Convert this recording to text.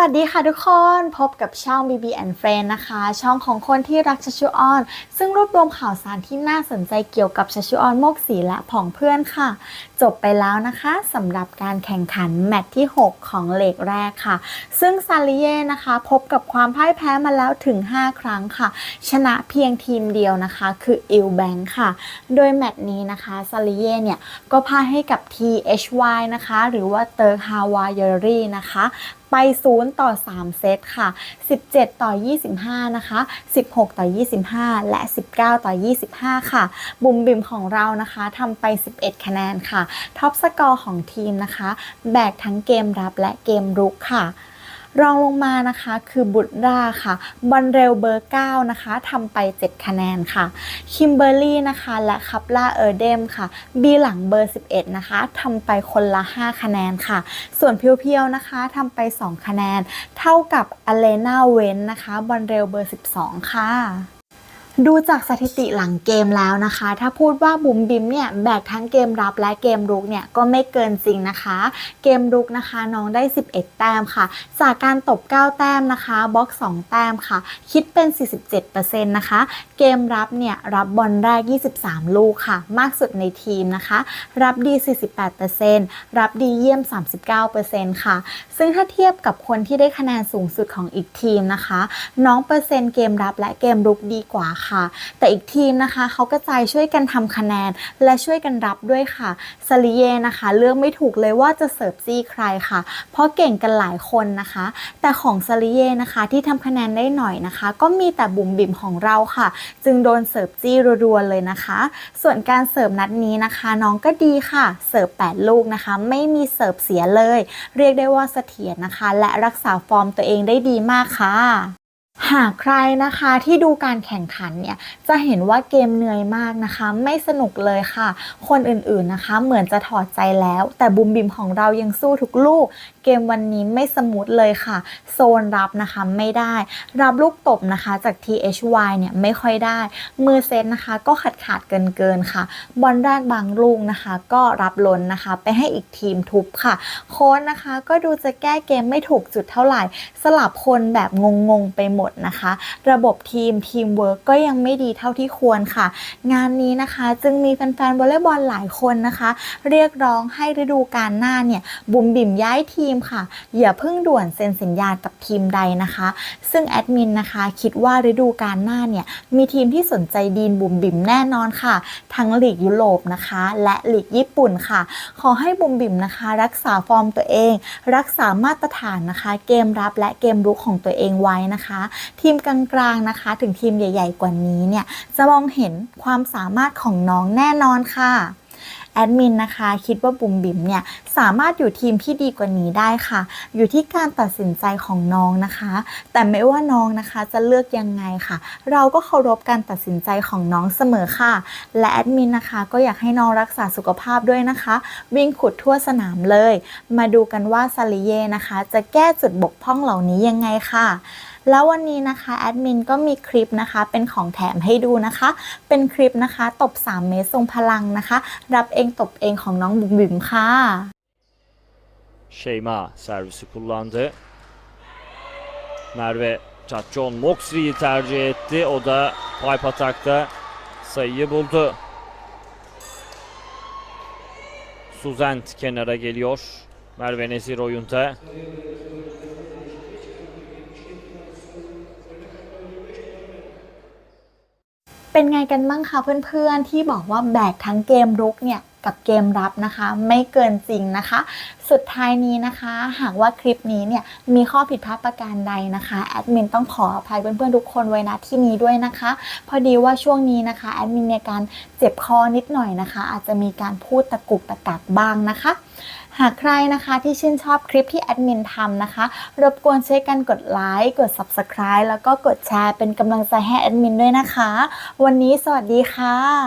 วัสดีค่ะทุกคนพบกับช่อง BB and Friend นะคะ ช่องของคนที่รักชัชชุออน ซึ่งรวบรวมข่าวสารที่น่าสนใจเกี่ยวกับชัชชุออนโมกสีและผองเพื่อนค่ะ จบไปแล้วนะคะสำหรับการแข่งขันแมตช์ที่ 6 ของเลกแรกค่ะ ซึ่งซาลิเย่นะคะ พบกับความพ่ายแพ้มาแล้วถึง 5 ครั้งค่ะ ชนะเพียงทีมเดียวนะคะ คืออิลแบงค่ะ โดยแมตช์นี้นะคะซาลิเย่เนี่ยก็พ่ายให้กับ THY นะคะ หรือว่าเติร์ฮาวายเรี่นะคะ ไป 0 ต่อ 3 เซตค่ะ 17 ต่อ 25 นะคะ 16 ต่อ 25 และ 19 ต่อ 25 ค่ะ บุมบิมของเรานะคะทำไป 11 คะแนนค่ะ ท็อปสกอร์ของทีมนะคะ แบกทั้งเกมรับและเกมรุกค่ะ รองลงมานะคะคือบุตราค่ะบอลเรลเบอร์ 9 นะคะทำไป 7 คะแนนค่ะคิมเบอร์รี่นะคะและคัปล่าเออร์เดมค่ะบีหลังเบอร์ 11 นะคะทำไปคนละ 5 คะแนนค่ะ ส่วนเพียวๆนะคะทำไป 2 คะแนน เท่ากับอเลนาเวนนะคะบอลเรลเบอร์ 12 ค่ะ ดูจากสถิติหลังเกมแล้วนะคะ ถ้าพูดว่าบุ๋มบิมเนี่ยแบกทั้งเกมรับและเกมรุกเนี่ยก็ไม่เกินจริงนะคะ เกมรุกนะคะน้องได้ 11 แต้มค่ะ จากการตบ 9 แต้มนะคะบล็อก 2 แต้มค่ะ คิดเป็น 47%นะคะ เกมรับเนี่ยรับบอลแรก 23 ลูกค่ะ มากสุดในทีมนะคะ รับดี 48%รับดีเยี่ยม 39%ค่ะ ซึ่งถ้าเทียบกับคนที่ได้คะแนนสูงสุดของอีกทีมนะคะ น้องเปอร์เซ็นต์เกมรับและเกมรุกดีกว่าค่ะแต่อีกทีมนะคะเขากระจายช่วยกันทำคะแนน และช่วยกันรับด้วยค่ะซาลิเย่นะคะเลือกไม่ถูกเลยว่าจะเสิร์ฟจี้ใครค่ะ เพราะเก่งกันหลายคนนะคะ แต่ของซาลิเย่นะคะที่ทำคะแนนได้หน่อยนะคะ ก็มีแต่บุ๋มบิ๋มของเราค่ะ จึงโดนเสิร์ฟจี้รัวๆเลยนะคะ ส่วนการเสิร์ฟนัดนี้นะคะ น้องก็ดีค่ะ เสิร์ฟ8ลูกนะคะ ไม่มีเสิร์ฟเสียเลย เรียกได้ว่าเสถียรนะคะ และรักษาฟอร์มตัวเองได้ดีมากค่ะ หากใครนะคะที่ดูการแข่งขันเนี่ยจะเห็นว่าเกมเหนื่อยมากนะคะ ไม่สนุกเลยค่ะ คนอื่นๆนะคะ เหมือนจะถอดใจแล้ว แต่บุมบิมของเรายังสู้ทุกลูก เกมวันนี้ไม่สมูทเลยค่ะ โซนรับนะคะไม่ได้ รับลูกตบนะคะจาก THY เนี่ยไม่ค่อยได้ มือเซตนะคะ ก็ขาดขาดเกินเกินๆค่ะ บอลแรกบางลูกนะคะ ก็รับล้นนะคะ ไปให้อีกทีมทุบค่ะ โค้ชนะคะ ก็ดูจะแก้เกมไม่ถูกจุดเท่าไหร่ สลับคนแบบงงๆไปหมดนะคะ ระบบทีมทีมเวิร์กก็ยังไม่ดีเท่าที่ควรค่ะ งานนี้นะคะจึงมีแฟนๆวอลเลย์บอลหลายคนนะคะ เรียกร้องให้ฤดูกาลหน้าเนี่ยบุมบิ่มย้ายทีมค่ะ อย่าเพิ่งด่วนเซ็นสัญญากับทีมใดนะคะ ซึ่งแอดมินนะคะคิดว่าฤดูกาลหน้าเนี่ยมีทีมที่สนใจดีนบุมบิ่มแน่นอนค่ะ ทั้งลีกยุโรปนะคะ และลีกญี่ปุ่นค่ะ ขอให้บุมบิ่มนะคะ รักษาฟอร์มตัวเอง รักษามาตรฐานนะคะ เกมรับและเกมรุกของตัวเองไว้นะคะทีมกลางๆนะคะ ถึงทีมใหญ่ ๆ กว่านี้เนี่ยจะมองเห็นความสามารถของน้องแน่นอนค่ะแอดมินนะคะคิดว่าบุ๋มบิ๋มเนี่ยสามารถอยู่ทีมที่ดีกว่านี้ได้ค่ะ อยู่ที่การตัดสินใจของน้องนะคะ แต่ไม่ว่าน้องนะคะจะเลือกยังไงค่ะ เราก็เคารพการตัดสินใจของน้องเสมอค่ะ และแอดมินนะคะก็อยากให้น้องรักษาสุขภาพด้วยนะคะ วิ่งขุดทั่วสนามเลย มาดูกันว่าซาลิเย่นะคะ จะแก้จุดบกพร่องเหล่านี้ยังไงค่ะ แล้ววันนี้นะคะแอดมินก็มีคลิปนะคะเป็นของแถมให้ดูนะคะ เป็นคลิปนะคะตบ 3 เมตรทรงพลังนะคะ รับเองตบเองของน้องบุ๋มบิ๋มค่ะ Şeyma servisi kullandı. Merve Çatçon Moxley'i tercih etti. O da pipe atakta sayıyı buldu. Suzent kenara geliyor. Merve Nezir oyunda. เป็นไงกันบ้างคะเพื่อนๆ ที่บอกว่าแบกทั้งเกมรุกเนี่ยกับเกมรับนะคะ ไม่เกินจริงนะคะ สุดท้ายนี้นะคะ หากว่าคลิปนี้เนี่ยมีข้อผิดพลาดประการใดนะคะแอดมินต้องขออภัยเพื่อนๆทุกคนไว้ณที่นี้ด้วยนะคะ พอดีว่าช่วงนี้นะคะแอดมินในการเจ็บคอนิดหน่อยนะคะ อาจจะมีการพูดตะกุกตะกักบ้างนะคะ หากใครนะคะที่ชื่นชอบคลิปที่แอดมินทำนะคะ รบกวนช่วยกันกดไลค์กด Subscribe แล้วก็กดแชร์เป็นกำลังใจให้แอดมินด้วยนะคะ วันนี้สวัสดีค่ะ